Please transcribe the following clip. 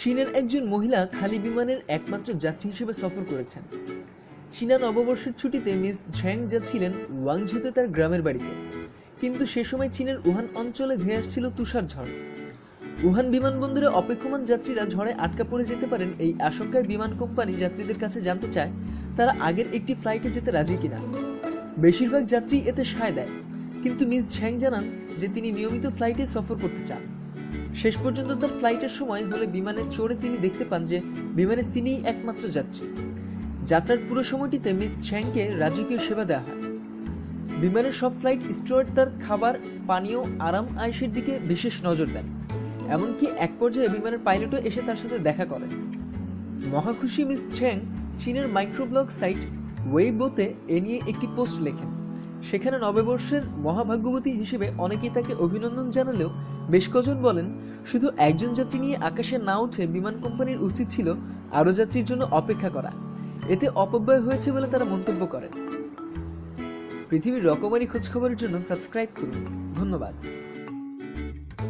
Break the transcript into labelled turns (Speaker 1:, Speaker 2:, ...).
Speaker 1: চীনের একজন মহিলা খালি বিমানের একমাত্র যাত্রী হিসেবে সফর করেছেন। চীনা নববর্ষের ছুটিতে মিস ঝ্যাং যাচ্ছিলেন ওয়াংঝুতে তার গ্রামের বাড়িতে। কিন্তু সে সময় চীনের উহান অঞ্চলে ধেয়ে আসছিল তুষার ঝড়। উহান বিমানবন্দরে অপেক্ষমান যাত্রীরা ঝড়ে আটকা পড়ে যেতে পারেন এই আশঙ্কায় বিমান কোম্পানি যাত্রীদের কাছে জানতে চায়, তারা আগের একটি ফ্লাইটে যেতে রাজি কিনা। বেশিরভাগ যাত্রী এতে সায় দেয়। কিন্তু মিস ঝ্যাং জানান যে তিনি নিয়মিত ফ্লাইটে সফর করতে চান। শেষ পর্যন্ত তার ফ্লাইটের সময় হলে বিমানে চড়ে তিনি দেখতে পান যে বিমানে তিনিই একমাত্র যাত্রী। যাত্রার পুরো সময়টিতে মিস ঝ্যাংকে রাজকীয় সেবা দেওয়া হয়। বিমানের সব ফ্লাইট স্টুয়ার্ড তার খাবার, পানীয়, আরাম, আয়েসের দিকে বিশেষ নজর দেন। এমনকি এক পর্যায়ে বিমানের পাইলটও এসে তার সাথে দেখা করেন। মহাখুশি মিস ছ্যাং চীনের মাইক্রোব্লগ সাইট ওয়েবোতে এ নিয়ে একটি পোস্ট লেখেন। সেখানে নববর্ষের মহাভাগ্যবতী হিসেবে অনেকেই তাকে অভিনন্দন জানালেও বেশ কজন বলেন, শুধু একজন যাত্রী নিয়ে আকাশে না উঠে বিমান কোম্পানির উচিত ছিল আরও যাত্রীর জন্য অপেক্ষা করা। এতে অপব্যয় হয়েছে বলে তারা মন্তব্য করেন। পৃথিবীর রকমারি খোঁজখবরের জন্য সাবস্ক্রাইব করুন। ধন্যবাদ।